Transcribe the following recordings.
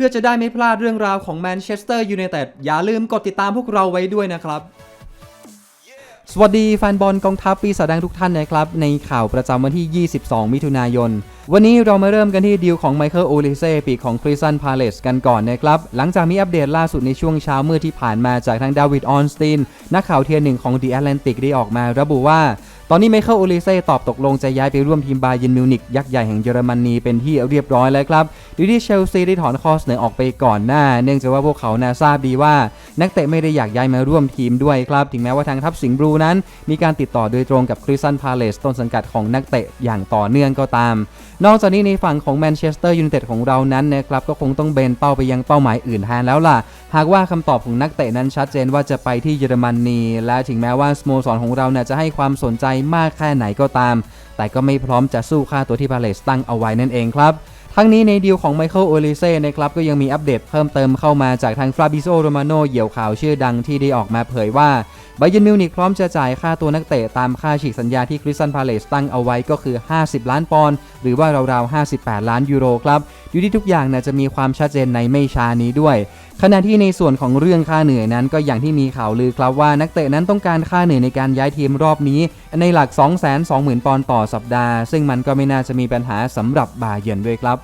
พื่อจะได้ไม่พลาดเรื่องราวของแมนเชสเตอร์ยูไนเต็ดอย่าลืมกดติดตามพวกเราไว้ด้วยนะครับ สวัสดีแฟนบอลกองทัพปีศาจแดงทุกท่านนะครับ ในข่าวประจำวันที่ 22 มิถุนายน วันนี้เรามาเริ่มกันที่ดีลของไมเคิลโอลิเซ่ปีกของคริสตันพาเลสกันก่อนนะครับ หลังจากมีอัปเดตล่าสุดในช่วงเช้ามืดที่ผ่านมาจากทางดาวิดออนสตีนนักข่าวเทียร์หนึ่งของ The Atlantic ได้ออกมาระบุว่า ตอนนี้ไมเคิลโอลิเซ่ตอบตกลงจะย้ายไปร่วมทีมบาเยร์นมิวนิกยักษ์ใหญ่แห่งเยอรมนีเป็นที่เรียบร้อยแล้วครับโดยที่เชลซีได้ถอนข้อเสนอออกไปก่อนหน้า เนื่องจากว่าพวกเขาน่าทราบดีว่า นักเตะไม่ได้อยากย้ายมาร่วมทีมด้วยครับ ถึงแม้ว่าทางทัพสิงห์บลูนั้น มีการติดต่อโดยตรงกับคริสตันพาเลสต้นสังกัดของนักเตะอย่างต่อเนื่องก็ตาม นอกจากนี้ในฝั่งของแมนเชสเตอร์ยูไนเต็ดของเรานั้นนะครับก็คงต้องเบนเป้าไปยังเป้าหมายอื่นแทนแล้วล่ะ หากว่าคำตอบของนักเตะนั้นชัดเจนว่าจะไปที่เยอรมนีและถึงแม้ว่าสโมสรของเราเนี่ยจะให้ความสนใจมากแค่ไหนก็ตาม แต่ก็ไม่พร้อมจะสู้ค่าตัวที่พาเลสตั้งเอาไว้นั่นเองครับ ทั้งนี้ในดีลของไมเคิลโอลิเซ่นะครับก็ยังมีอัปเดตเพิ่มเติมเข้ามาจากทางฟราบิโซโรมาโนเหยี่ยวข่าวชื่อดังที่ได้ออกมาเผยว่าไบเยนมิวนิกพร้อมจะจ่ายค่าตัวนักเตะตามค่าฉีกสัญญาที่คริสตันพาเลสตั้งเอาไว้ก็คือ 50 ล้านปอนด์หรือว่าราวๆ 58 ล้านยูโรครับอยู่ที่ทุกอย่างนะจะมีความชัดเจนในไม่ช้านี้ด้วย ขณะที่ในส่วนของเรื่องค่าเหนื่อยนั้นก็อย่างที่มีข่าวลือครับว่านักเตะนั้นต้องการค่าเหนื่อยในการย้ายทีมรอบนี้ ในหลัก 220,000 ปอนด์ต่อสัปดาห์ ซึ่งมันก็ไม่น่าจะมีปัญหาสำหรับบาเยนด้วยครับ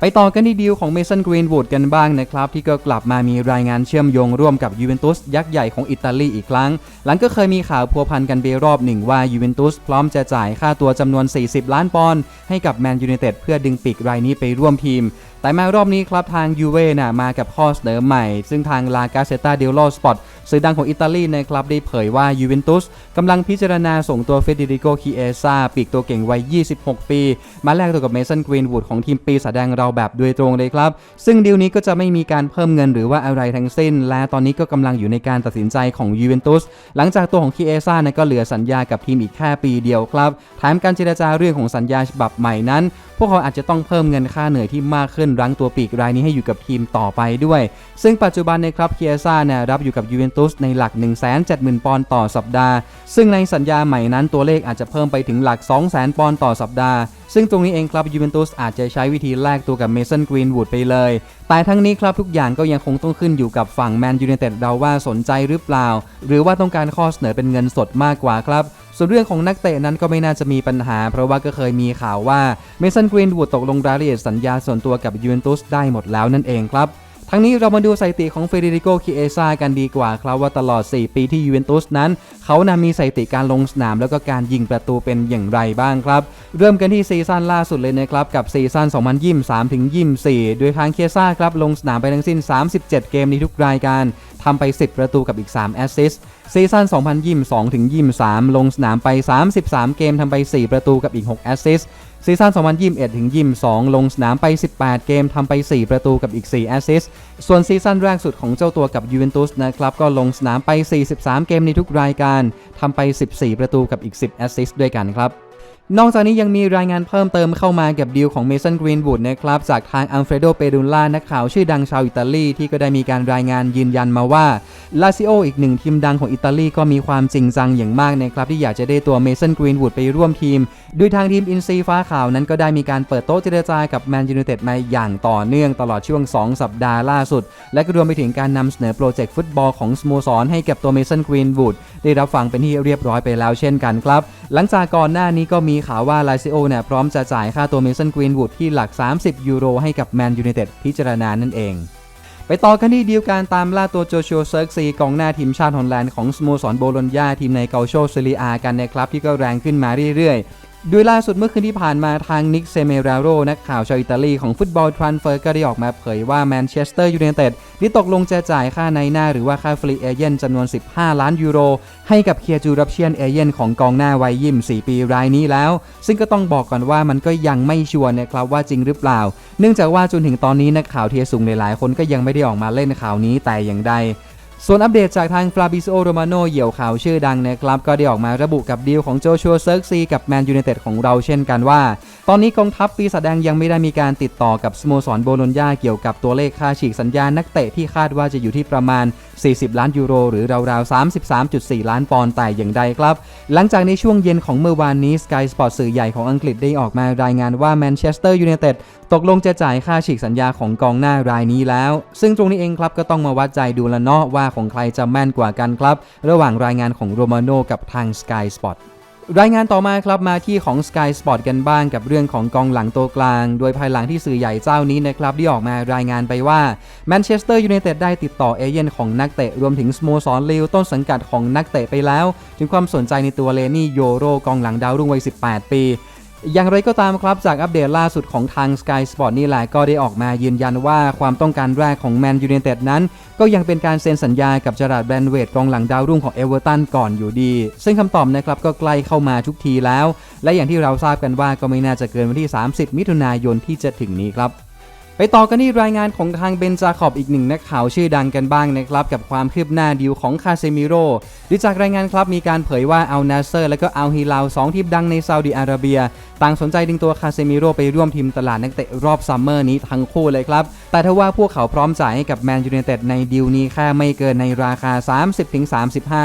ไปต่อกันที่ดีลของเมสันกรีนวูดกันบ้างนะครับ ที่ก็กลับมามีรายงานเชื่อมโยงร่วมกับยูเวนตุสยักษ์ใหญ่ของอิตาลีอีกครั้ง หลังก็เคยมีข่าวพัวพันกันไปรอบหนึ่งว่ายูเวนตุสพร้อมจะจ่ายค่าตัวจำนวน 40 ล้านปอนด์ให้กับแมนยูไนเต็ดเพื่อดึงปีกรายนี้ไปร่วมทีม แต่มารอบนี้ครับทางยูเว่น่ะมากับข้อเสนอใหม่ ซึ่งทางลากาเซตาเดลโลสปอร์ต สื่อดังของอิตาลีนะครับได้เผยว่ายูเวนตุสกำลังพิจารณาส่งตัวเฟเดริโกคิเอซาปีกตัวเก่งวัย 26 ปี มาแลกตัวกับเมสันกรีนวูดของทีมปีศาจแดงเราแบบโดยตรงเลยครับ ซึ่งดีลนี้ก็จะไม่มีการเพิ่มเงินหรือว่าอะไรทั้งสิ้น และตอนนี้ก็กำลังอยู่ในการตัดสินใจของยูเวนตุสหลังจากตัวของคิเอซานะก็เหลือสัญญากับทีมอีกแค่ปีเดียวครับแถมการเจรจาเรื่องของสัญญาฉบับใหม่นั้น พวกเขาอาจจะต้องเพิ่มเงินค่าเหนื่อยที่มากขึ้นรั้งตัวปีกรายนี้ให้อยู่กับทีมต่อไปด้วย ซึ่งปัจจุบันนะครับเคียซ่าเนี่ยรับอยู่กับยูเวนตุุสในหลัก 170,000 ปอนด์ต่อสัปดาห์ ซึ่งในสัญญาใหม่นั้นตัวเลขอาจจะเพิ่มไปถึงหลัก 200,000 ปอนด์ต่อสัปดาห์ ซึ่งตรงนี้เองครับยูเวนตุสอาจจะใช้วิธีแลกตัวกับเมสันกรีนวูดไปเลย แต่ทั้งนี้ครับทุกอย่างก็ยังคงต้องขึ้นอยู่กับฝั่งแมนยูไนเต็ดเราว่าสนใจหรือเปล่า หรือว่าต้องการข้อเสนอเป็นเงินสดมากกว่าครับส่วนเรื่องของนักเตะนั้นก็ไม่น่าจะมีปัญหา เพราะว่าก็เคยมีข่าวว่าเมสันกรีนวูดตกลงรายละเอียดสัญญาส่วนตัวกับยูเวนตุสได้หมดแล้วนั่นเองครับ ทั้งนี้เรามาดูสถิติของเฟเดริโกคิเอซากันดีกว่าครับว่าตลอด 4 ปีที่ยูเวนตุสนั้น เขานามีสถิติการลงสนามแล้วก็การยิงประตูเป็นอย่างไรบ้างครับ เริ่มกันที่ซีซั่นล่าสุดเลยนะครับ กับซีซั่น2023ถึง24โดยทางเคซ่าครับลงสนามไปทั้งสิ้น 37 เกมในทุกรายการทำไป 10 ประตูกับอีก 3 แอสซิสต์ ซีซั่น2022ถึง23 ลงสนามไป 33 เกมทำไป 4 ประตูกับอีก 6 แอสซิสต์ซีซั่น2021ถึง22 ลงสนามไป 18 เกมทำไป 4 ประตูกับอีก 4 แอสซิสต์ส่วนซีซั่นแรกสุดของเจ้าตัวกับยูเวนตุสนะครับ ก็ลงสนามไป 43 เกมในทุกรายการทำไป 14 ประตูกับอีก 10 แอสซิสต์ด้วยกันครับ นอกจากนี้ยังมีรายงานเพิ่มเติมเข้ามาเกี่ยวกับดีลของเมสันกรีนวูดนะครับจากทางอัลเฟรโดเปดูล่านักข่าวชื่อดังชาวอิตาลีที่ก็ได้มีการรายงานยืนยันมาว่าลาซิโออีกหนึ่งทีมดังของอิตาลีก็มีความจริงจังอย่างมากนะครับที่อยากจะได้ตัวเมสันกรีนวูดไปร่วมทีมโดยทางทีมอินซีฟ้าขาวนั้นก็ได้มีการเปิดโต๊ะเจรจากับแมนยูไนเต็ดมาอย่างต่อเนื่องตลอดช่วง 2 สัปดาห์ล่าสุด และก็รวมไปถึงการนำเสนอโปรเจกต์ฟุตบอลของสโมสรให้กับตัวเมสันกรีนวูดได้รับฟังเป็นที่เรียบร้อยไปแล้วเช่นกันครับหลังจากก่อนหน้านี้ก็มีข่าวว่าลาซิโอเนี่ยพร้อมจะจ่ายค่าตัวเมสันกรีนวูดที่หลัก 30 ยูโรให้กับแมนยูไนเต็ดพิจารณานั่นเอง ไปต่อกันที่ดีลการตามล่าตัวโจชัวเซิร์กซีกองหน้าทีมชาติฮอลแลนด์ของสโมสรโบโลญญาทีมในเกาโชเซเรียกันนะครับที่ก็แรงขึ้นมาเรื่อยๆ โดยล่าสุดเมื่อคืนที่ผ่านมาทางนิกเซเมราโรนักข่าวชาวอิตาลีของฟุตบอลทรานเฟอร์ก็ได้ออกมาเผยว่าแมนเชสเตอร์ยูไนเต็ดได้ตกลงจะจ่ายค่าในหน้าหรือว่าค่าฟรีเอเย่นจำนวน 15 ล้านยูโร ให้กับเคียจูรับเชียนเอเย่นของกองหน้าวัยยิม4 ปีรายนี้แล้ว ซึ่งก็ต้องบอกก่อนว่ามันก็ยังไม่ชัวร์นะครับว่าจริงหรือเปล่า เนื่องจากว่าจนถึงตอนนี้นักข่าวเทียสูงหลายๆคนก็ยังไม่ได้ออกมาเล่นข่าวนี้แต่อย่างใด ส่วนอัปเดตจากทางฟลาบิโ o โรมาโนเหยี่ยวข่าวชื่อดังนะครับ ก็ได้ออกมาระบุกับดีลของโจชัวเซิร์กซีกับแมนยู i นเต็ดของเราเช่นกันว่า ตอนนี้กองทัพปีศาจแดงยังไม่ได้มีการติดต่อกับสโมสรโบโลญญาเกี่ยวกับตัวเลขค่าฉีกสัญญานักเตะที่คาดว่าจะอยู่ที่ประมาณ 40 ล้านยูโร หรือราวๆ 33.4 ล้านปอนด์แต่อย่างใดครับ หลังจากในช่วงเย็นของเมื่อวานนี้ Sky Sport สื่อใหญ่ของอังกฤษได้ออกมารายงานว่าแมนเชสเตอร์ยูไนเต็ด ตกลงจะจ่ายค่าฉีกสัญญาของกองหน้ารายนี้แล้ว ซึ่งตรงนี้เองครับก็ต้องมาวัดใจดูละเนาะว่าของใครจะแม่นกว่ากันครับ ระหว่างรายงานของโรมาโนกับทาง Sky Sport รายงานต่อมาครับมาที่ของ Sky Sport กันบ้างกับเรื่องของกองหลังตัวกลาง โดยภายหลังที่สื่อใหญ่เจ้านี้นะครับได้ออกมารายงานไปว่าแมนเชสเตอร์ยูไนเต็ดได้ติดต่อเอเย่นของนักเตะ รวมถึงสโมสรลิวต้นสังกัดของนักเตะไปแล้ว ถึงความสนใจในตัวเลนี่โยโรกองหลังดาวรุ่งวัย 18 ปี อย่างไรก็ตามครับจากอัปเดตล่าสุดของทาง Sky Sport นี่แหละก็ได้ออกมายืนยันว่าความต้องการแรกของแมนยูเนเต็ดนั้น ก็ยังเป็นการเซ็นสัญญากับจราดแบรนเวดกองหลังดาวรุ่งของเอเวอร์ตันก่อนอยู่ดี ซึ่งคำตอบนะครับก็ใกล้เข้ามาทุกทีแล้ว และอย่างที่เราทราบกันว่าก็ไม่น่าจะเกินวันที่ 30 มิถุนายนที่จะถึงนี้ครับ ไปต่อกันที่รายงานของทางเบนจาคอบอีกหนึ่งนักข่าวชื่อดังกันบ้างนะครับ กับความคืบหน้าดีลของคาเซมิโร่ดูจากรายงานครับมีการเผยว่าอัลนาเซอร์ และก็อัลฮิลาลสองทีมดังในซาอุดิอาระเบีย ต่างสนใจดึงตัวคาเซมิโร่ไปร่วมทีมตลาดนักเตะรอบซัมเมอร์นี้ทั้งคู่เลยครับ แต่ถ้าว่าพวกเขาพร้อมจ่ายให้กับแมนยูไนเต็ดในดีลนี้แค่ไม่เกินในราคา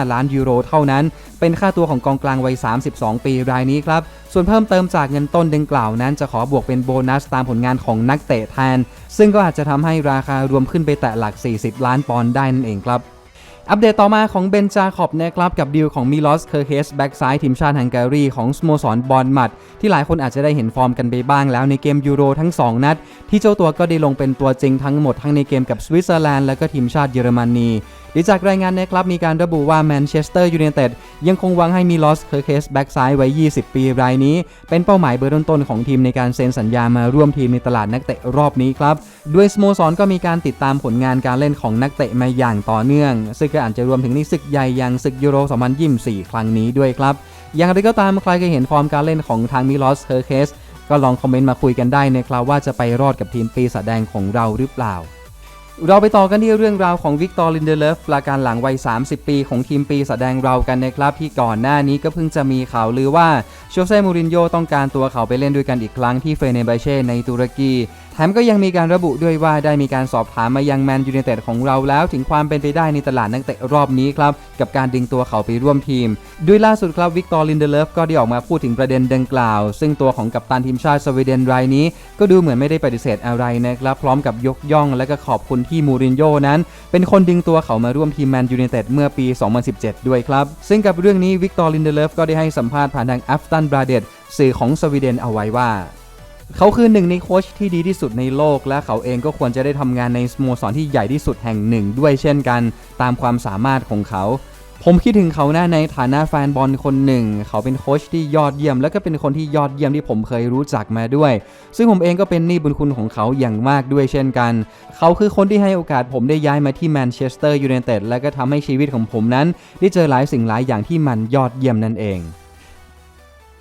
30-35 ล้านยูโรเท่านั้น เป็นค่าตัวของกองกลางวัย 32 ปีรายนี้ครับ ส่วนเพิ่มเติมจากเงินต้นดังกล่าวนั้นจะขอบวกเป็นโบนัสตามผลงานของนักเตะแทน ซึ่งก็อาจจะทำให้ราคารวมขึ้นไปแตะหลัก 40 ล้านปอนด์ได้นั่นเองครับอัปเดตต่อมาของเบนจาคอบนะครับกับดีลของมิลอสเคอร์เคสแบ็กซ้ายทีมชาติฮังการีของสโมสรบอลมัด ที่หลายคนอาจจะได้เห็นฟอร์มกันไปบ้างแล้วในเกมยูโรทั้ง 2 นัด ที่เจ้าตัวก็ได้ลงเป็นตัวจริงทั้งหมดทั้งในเกมกับสวิตเซอร์แลนด์และก็ทีมชาติเยอรมนี หรือจากรายงานนะครับมีการระบุว่าแมนเชสเตอร์ยูไนเต็ดยังคงวังให้มิลอสเคอร์เคสแบ็กซ้ายไว้ 20 ปีรายนี้ เป็นเป้าหมายเบอร์ต้นๆของทีมในการเซ็นสัญญามาร่วมทีมในตลาดนักเตะรอบนี้ครับด้วยสโมสรก็มีการติดตามผลงานการเล่นของนักเตะมาอย่างต่อเนื่อง ซึ่งก็อาจจะรวมถึงในศึกใหญ่อย่างศึกยูโร 2024 ครั้งนี้ด้วยครับอย่างไรก็ตามใครเคยเห็นฟอร์มการเล่นของทางมิลอสเคอร์เคสก็ลองคอมเมนต์มาคุยกันได้นะครับว่าจะไปรอดกับทีมปีศาจแดงของเราหรือเปล่า เราไปต่อกันที่เรื่องราวของวิกตอร์ลินเดเลฟปราการหลังวัย 30 ปีของทีมปีแสดงเรากันนะครับ ที่ก่อนหน้านี้ก็เพิ่งจะมีข่าวลือว่าโชเซ่มูรินโญ่ต้องการตัวเขาไปเล่นด้วยกันอีกครั้งที่เฟเนเบเช่ในตุรกี แถมก็ยังมีการระบุด้วยว่าได้มีการสอบถามมายังแมนยู i นเต็ดของเราแล้วถึงความเป็นไปได้ในตลาดนักเตะรอบนี้ครับกับการดึงตัวเขาไปร่วมทีม ด้วยล่าสุดครับวิกตอร์ลินเดเลฟก็ได้ออกมาพูดถึงประเด็นดังกล่าว ซึ่งตัวของกัปตันทีมชาติสวีเดนรายนี้ ก็ดูเหมือนไม่ได้ปฏิเสธอะไรนะครับพร้อมกับยกย่องและก็ขอบคุณที่มูรินโญ่นั้น เป็นคนดึงตัวเขามาร่วมทีมแมนยู i นเต็ดเมื่อปี 2017 ด้วยครับซึ่งกับเรื่องนี้วิกตอร์ลินเดเลฟก็ได้ให้สัมภาษณ์ผ่านทางอัฟตันบราเดตสื่อของสวีเดนเอาไว้ว่า เขาคือหนึ่งในโค้ชที่ดีที่สุดในโลก และเขาเองก็ควรจะได้ทำงานในสโมสรที่ใหญ่ที่สุดแห่งหนึ่ง ด้วยเช่นกันตามความสามารถของเขา ผมคิดถึงเขานะในฐานะแฟนบอลคนหนึ่ง เขาเป็นโค้ชที่ยอดเยี่ยม และก็เป็นคนที่ยอดเยี่ยมที่ผมเคยรู้จักมาด้วย ซึ่งผมเองก็เป็นหนี้บุญคุณของเขาอย่างมากด้วยเช่นกัน เขาคือคนที่ให้โอกาสผมได้ย้ายมาที่แมนเชสเตอร์ยูไนเต็ดและก็ทำให้ชีวิตของผมนั้น ได้เจอหลายสิ่งหลายอย่างที่มันยอดเยี่ยมนั่นเอง